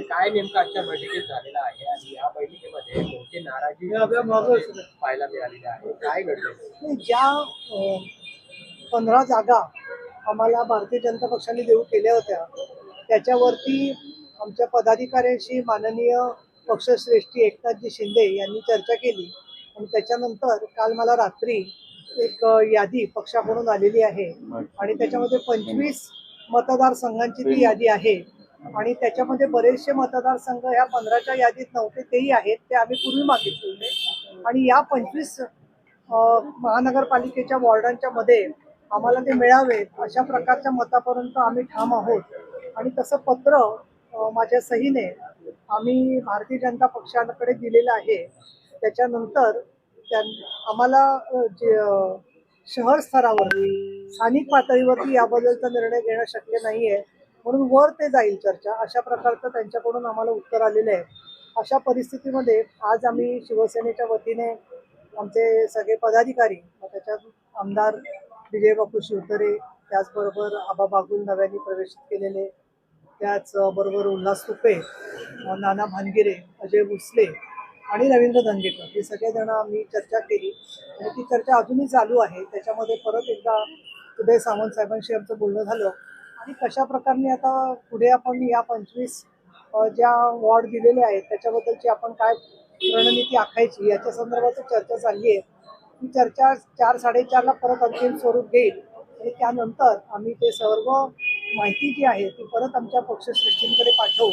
काय नेमकं आजच्या बैठकीत झालेलं आहे आणि या बैठकीमध्ये मोठी नाराजी पाहायला मिळालेली आहे काय घडलं ज्या पंधरा जागा आम्हाला भारतीय जनता पक्षाने देऊ केल्या होत्या. त्याच्यावरती आमच्या पदाधिकाऱ्यांशी माननीय पक्षश्रेष्ठी एकनाथजी शिंदे यांनी चर्चा केली. आणि त्याच्यानंतर काल मला रात्री एक यादी पक्षाकडून आलेली आहे. आणि त्याच्यामध्ये पंचवीस मतदारसंघांची ती यादी आहे. आणि त्याच्यामध्ये बरेचसे मतदारसंघ ह्या पंधराच्या यादीत नव्हते तेही आहेत ते आम्ही पूर्वी मागितले होते. आणि या पंचवीस महानगरपालिकेच्या वॉर्डांच्या मध्ये आम्हाला ते मिळावेत अशा प्रकारच्या मतापर्यंत आम्ही ठाम आहोत. आणि तसं पत्र माझ्या सहीने आम्ही भारतीय जनता पक्षाकडे दिलेलं आहे. त्याच्यानंतर त्या आम्हाला जे शहर स्तरावरती स्थानिक पातळीवरती याबद्दलचा निर्णय घेणं शक्य नाही आहे म्हणून वर ते जाईल चर्चा. अशा प्रकारचं त्यांच्याकडून आम्हाला उत्तर आलेलं आहे. अशा परिस्थितीमध्ये आज आम्ही शिवसेनेच्या वतीने आमचे सगळे पदाधिकारी त्याच्यात आमदार विजय बापू शिवतरे त्याचबरोबर आबा बागुल नव्याने प्रवेशित केलेले त्याचबरोबर उल्हास तुपे नाना भानगिरे अजय भोसले आणि रवींद्र धनगेकर हे सगळेजण आम्ही चर्चा केली. आणि ती चर्चा अजूनही चालू आहे. त्याच्यामध्ये परत एकदा उदय सावंत साहेबांशी आमचं बोलणं झालं. आणि कशा प्रकारे आता पुढे आपण या पंचवीस ज्या वॉर्ड दिलेले आहेत त्याच्याबद्दलची आपण काय रणनीती आखायची याच्या संदर्भात चर्चा चालली आहे. ती चर्चा चार साडेचारला परत अंतिम स्वरूप घेईल. आणि त्यानंतर आम्ही ते सर्व माहिती जी आहे ती परत आमच्या पक्षश्रेष्ठींकडे पाठवू.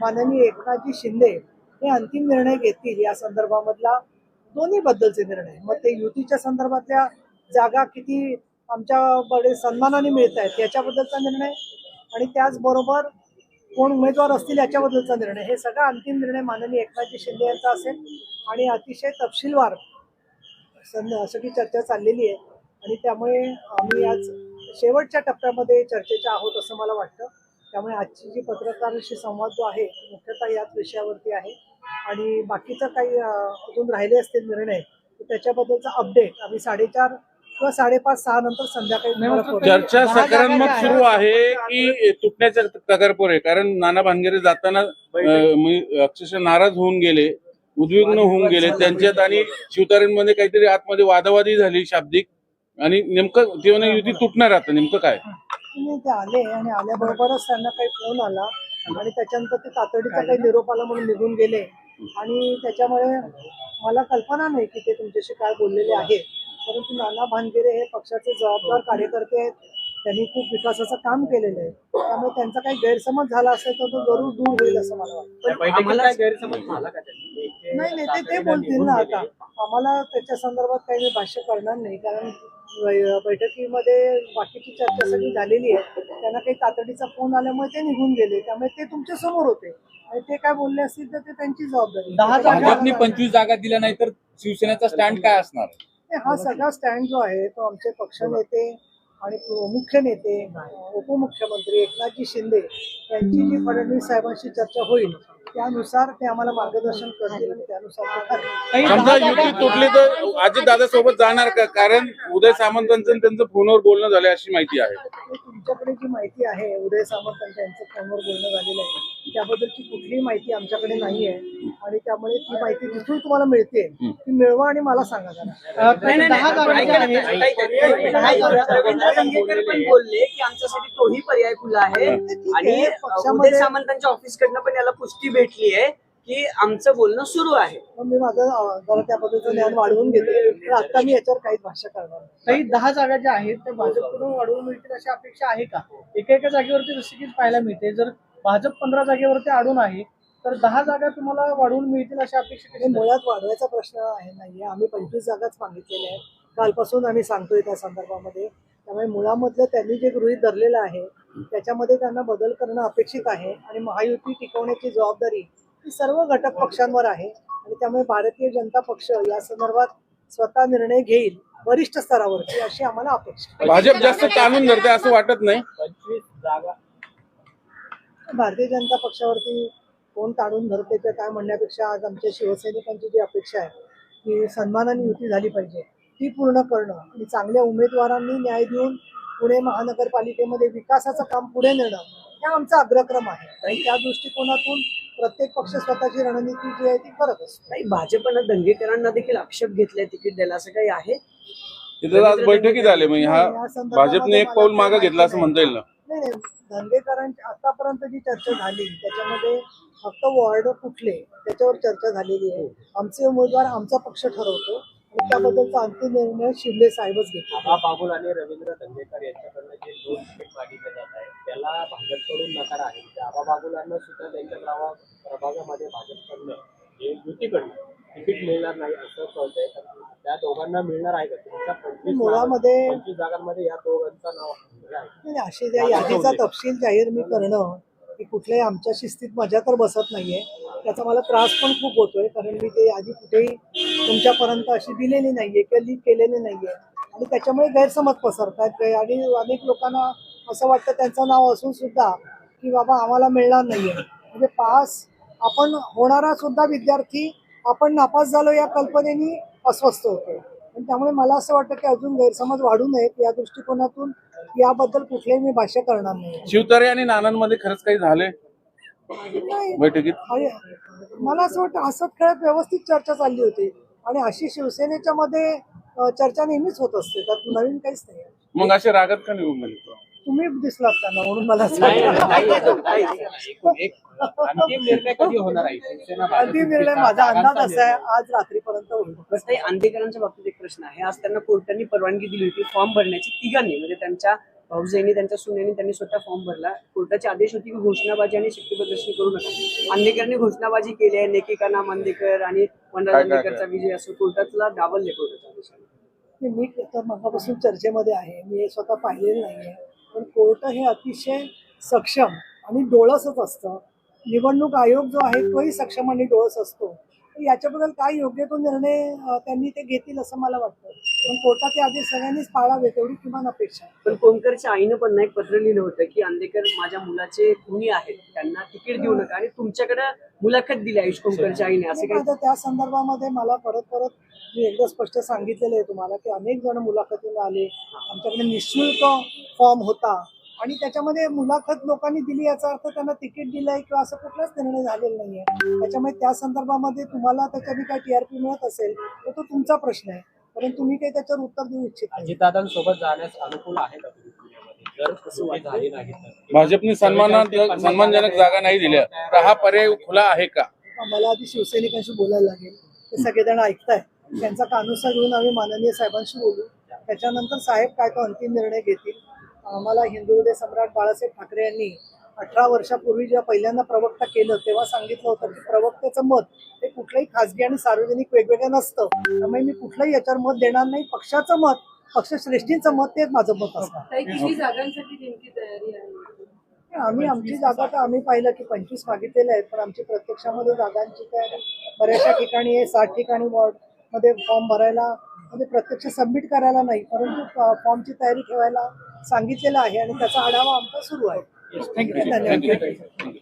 माननीय एकनाथजी शिंदे हे अंतिम निर्णय घेतील या संदर्भामधला दोन्ही बद्दलचे निर्णय. मग ते युतीच्या संदर्भातल्या जागा किती आमच्याकडे सन्मानाने मिळत आहेत याच्याबद्दलचा निर्णय आणि त्याचबरोबर कोण उमेदवार असतील याच्याबद्दलचा निर्णय. हे सगळा अंतिम निर्णय माननीय एकनाथजी शिंदे यांचा असेल आणि अतिशय तपशीलवार सं सगळी चर्चा चाललेली आहे आणि त्यामुळे आम्ही आज शेवटच्या टप्प्यामध्ये चर्चेच्या आहोत असं मला वाटतं. त्यामुळे आजची जी पत्रकारांशी संवाद जो आहे मुख्यतः याच विषयावरती आहे. आणि बाकीचं काही अजून राहिले असतील निर्णय त्याच्याबद्दलचा अपडेट आम्ही साडेचार किंवा साडेपाच सहा नंतर संध्याकाळी. चर्चा सकारात्मक सुरू आहे की तुटण्याच्या तगारपर आहे. कारण नाना भानगिरे जाताना अक्षरशः नाराज होऊन गेले उद्विग्न होऊन गेले. त्यांच्यात आणि शिवतारेंमध्ये काहीतरी आतमध्ये वादावादी झाली शाब्दिक. आणि नेमकं ते म्हणे युती तुटणार आता नेमकं काय? नाही, ते आले आणि आल्याबरोबरच त्यांना काही फोन आला आणि त्याच्यानंतर ते तातडीचा काही निरोप आला म्हणून निघून गेले. आणि त्याच्यामुळे मला कल्पना नाही की ते तुमच्याशी काय बोललेले आहेत. परंतु नाना भानगिरे हे पक्षाचे जबाबदार कार्यकर्ते आहेत. त्यांनी खूप विकासाचं काम केलेलं आहे. त्यामुळे त्यांचा काही गैरसमज झाला असेल तर तो जरूर दूर होईल असं मला वाटतं. नाही नाही ते ते बोलतील ना आता. आम्हाला त्याच्या संदर्भात काही भाष्य करणार नाही. कारण बैठकीमध्ये बाकीची चर्चा सगळी झालेली आहे. त्यांना काही तातडीचा फोन आल्यामुळे ते निघून गेले. त्यामुळे ते तुमच्यासमोर होते. आणि ते काय बोलले असतील तर ते त्यांची जबाबदारी दहा जागा पंचवीस जागा दिल्या नाही तर शिवसेनेचा स्टँड काय असणार? हा सगळा स्टँड जो आहे तो आमचे पक्षनेते आणि मुख्य नेते उपमुख्यमंत्री एकनाथजी शिंदे यांची जी फडणवीस साहेबांशी चर्चा होईल त्यानुसार ते आम्हाला मार्गदर्शन करतील आणि त्यानुसार. समजा युती तुटली तर अजित दादा सोबत जाणार का? कारण उदय सामंतांचं त्यांचं फोनवर बोलणं झालं अशी माहिती आहे. तुमच्याकडे जी माहिती आहे उदय सामंत त्यांचं फोनवर बोलणं झालेलं आहे त्याबद्दलची कुठलीही माहिती आमच्याकडे नाही आहे आणि त्यामुळे ती माहिती जिथून तुम्हाला मिळते. ती मिळवा आणि मला सांगा जरा. रवींद्र दंगेकर पण बोलले की आमच्यासाठी तोही पर्याय खुला आहे. आणि उदय पक्षामध्ये- सामंतांच्या ऑफिस कडनं पण याला पुष्टी भेटली आहे की आमचं बोलणं सुरू आहे. मग मी माझं अं, जरा त्याबद्दलचं ज्ञान वाढवून घेते. तर आता मी याच्यावर काहीच भाष्य करणार नाही. काही दहा जागा ज्या आहेत त्या भाजपकडून वाढवून मिळतील अशी अपेक्षा आहे का? एका एका जागेवरती की पाहायला मिळते. जर भाजप पंधरा जागेवरती अडून आहे. तर दहा जागा तुम्हाला वाढवून मिळतील अशी अपेक्षा हे मुळात वाढवायचा प्रश्न आहे नाहीये. आम्ही पंचवीस जागाच मागितलेल्या आहेत. कालपासून आम्ही सांगतोय त्या संदर्भामध्ये. त्यामुळे मुळामधलं त्यांनी जे गृहीत धरलेलं आहे त्याच्यामध्ये त्यांना बदल करणं अपेक्षित आहे. आणि महायुती टिकवण्याची जबाबदारी ही सर्व घटक पक्षांवर आहे. आणि त्यामुळे भारतीय जनता पक्ष या संदर्भात स्वतः निर्णय घेईल वरिष्ठ स्तरावरची अशी आम्हाला अपेक्षा आहे. भाजप जास्त ताणून धरते असं वाटत नाही. पंचवीस जागा भारतीय जनता पक्षावरती कोण ताडून धरते का काय म्हणण्यापेक्षा आज आमच्या शिवसैनिकांची जी अपेक्षा आहे की सन्मानाने युती झाली पाहिजे ती पूर्ण करणं आणि चांगल्या उमेदवारांनी न्याय देऊन पुणे महानगरपालिकेमध्ये विकासाचं काम पुढे नेणं हा आमचा अग्रक्रम आहे. आणि त्या दृष्टिकोनातून प्रत्येक पक्ष स्वतःची रणनीती जी आहे ती करत असतो. नाही भाजपनं दंगेकरांना देखील आक्षेप घेतलाय तिकीट द्यायला असं काही आहे? तिथं आज बैठकीत आले म्हणजे हा भाजपने एक पाऊल मागे घेतलं असं. म्हणता येईल ना? नाही नाही. धंगेकरांची आतापर्यंत जी चर्चा झाली त्याच्यामध्ये फक्त वॉर्ड कुठले त्याच्यावर चर्चा झालेली आहे. आमचे उमेदवार आमचा पक्ष ठरवतो. आणि त्याबद्दलचा अंतिम निर्णय शिंदे साहेबच घेतो आबा बागुल आणि रवींद्र दंगेकर यांच्याकडनं जे दोन तिकीट मागितले जात आहे त्याला भाजपकडून नकार आहे. म्हणजे आबा बागुलांना सुद्धा त्यांच्या गावा प्रभागामध्ये भाजपकडनं जे युतीकडनं तिकीट मिळणार नाही असं कळतंय. त्या दोघांना मिळणार आहे का? तुमच्या मुळामध्ये- जागांमध्ये या दोघांचं नाव अशी त्या यादीचा तपशील जाहीर मी करणं की कुठल्याही आमच्या शिस्तीत मजा तर बसत नाहीये. त्याचा मला त्रास पण खूप होतोय कारण मी ते यादी कुठेही तुमच्यापर्यंत अशी दिलेली नाहीये किंवा लीक केलेली नाहीये. आणि त्याच्यामुळे गैरसमज पसरतात आणि अनेक लोकांना असं वाटतं त्यांचं नाव असून सुद्धा की बाबा आम्हाला मिळणार नाहीये. म्हणजे पास आपण होणारा सुद्धा विद्यार्थी आपण नापास झालो या कल्पनेनी अस्वस्थ होतो त्यामुळे मला असं वाटतं की अजून गैरसमज वाढू नयेत. या दृष्टिकोनातून याबद्दल कुठलेही मी भाष्य करणार नाही. शिवतारे आणि नानांमध्ये खरंच काही झाले नाही. बैठकीत? मला असं वाटतं हसत खेळत व्यवस्थित चर्चा चालली होती. आणि अशी शिवसेनेच्या मध्ये चर्चा नेहमीच होत असते. त्यात नवीन काहीच नाही. मग असे रागात का निघून गेले? तुम्ही दिसलात त्यांना म्हणून मला नाही. नाही, नाही, नाही, नाही. अंतिम निर्णय कधी होणार आहे? शिवसेना भाजप अंतिम निर्णय युतीचा माझा अंदाज असा आहे. आज रात्रीपर्यंत होईल. ताई आंदेकरांच्या बाबतीत एक प्रश्न आहे. आज त्यांना कोर्टाने परवानगी दिली होती फॉर्म भरण्याची तिघांनी म्हणजे त्यांच्या भाऊजाईनी त्यांच्या सुनेनी त्यांनी स्वतः फॉर्म भरला. कोर्टाचे आदेश होते की घोषणाबाजी आणि शक्ती प्रदर्शन करू नका. आंदेकरने घोषणाबाजी केली आहे नेकिका नाम आंदेकर आणि काय, आंदेकरचा विजय असं कोर्टातला डावलले कोर्टाच्या आदेशाने मी तर मगापासून चर्चेमध्ये आहे मी हे स्वतः पाहिलेलं नाहीये. पण कोर्ट हे अतिशय सक्षम आणि डोळसच असतं. निवडणूक आयोग जो आहे तोही सक्षम आणि डोळस असतो. तर याच्याबद्दल काय योग्य तो निर्णय त्यांनी ते घेतील असं मला वाटतं. पण कोर्टाचे आदेश सगळ्यांनीच पाळावे तेवढी किमान अपेक्षा आहे. पण कोणकरच्या आईनं पण ना एक पत्र लिहिलं होतं की आंदेकर माझ्या मुलाचे खुनी आहेत? त्यांना तिकीट देऊ नका आणि तुमच्याकडे मुलाखत दिली आयुष कोणकरच्या आईने असे काही? आता त्या संदर्भामध्ये मला परत परत मी एकदा स्पष्ट सांगितलेलं आहे तुम्हाला की अनेक जण मुलाखतीला आले. आमच्याकडे निशुल्क फॉर्म होता. आणि त्याच्यामध्ये मुलाखत लोकांनी दिली याचा अर्थ त्यांना तिकीट दिलंय किंवा असं कुठलाच निर्णय झालेला नाहीये. त्याच्यामुळे त्या संदर्भामध्ये तुम्हाला त्याच्याने काय टीआरपी मिळत असेल तर तो तुमचा प्रश्न आहे. परंतु तुम्ही काही त्याच्यावर उत्तर देऊ इच्छित नाही. अजितदादांसोबत जाण्यास अनुकूल आहे का तुम्ही पुण्यामध्ये? जर तसं झाली नाही तर? भाजपने सन्मानात सन्मानजनक जागा नाही दिल्या. तर हा पर्याय खुला आहे का? मला आधी शिवसैनिकांशी बोलायला लागेल. ते सगळेजण ऐकताय त्यांचा कानुसा घेऊन आम्ही माननीय साहेबांशी बोलू. त्याच्यानंतर साहेब काय तो अंतिम निर्णय घेतील? आम्हाला हिंदू सम्राट बाळासाहेब ठाकरे यांनी अठरा वर्षापूर्वी जेव्हा पहिल्यांदा प्रवक्ता केलं तेव्हा सांगितलं होतं की प्रवक्त्याचं मत हे कुठलंही खासगी आणि सार्वजनिक वेगवेगळं नसतं. त्यामुळे मी कुठलंही याच्यावर मत देणार नाही. पक्षाचं मत पक्षश्रेष्ठींचं मत तेच माझं मत आहे? आम्ही आमची जागा तर आम्ही पाहिलं की पंचवीस मागितलेल्या आहेत पण आमची प्रत्यक्षामध्ये जागांची तयारी बऱ्याचशा ठिकाणी आहे साठ ठिकाणी वॉर्डमध्ये फॉर्म भरायला म्हणजे प्रत्यक्ष सबमिट करायला नाही परंतु फॉर्मची तयारी ठेवायला सांगितलेलं आहे आणि त्याचा आढावा आमचा सुरू आहे. Yes, thank you.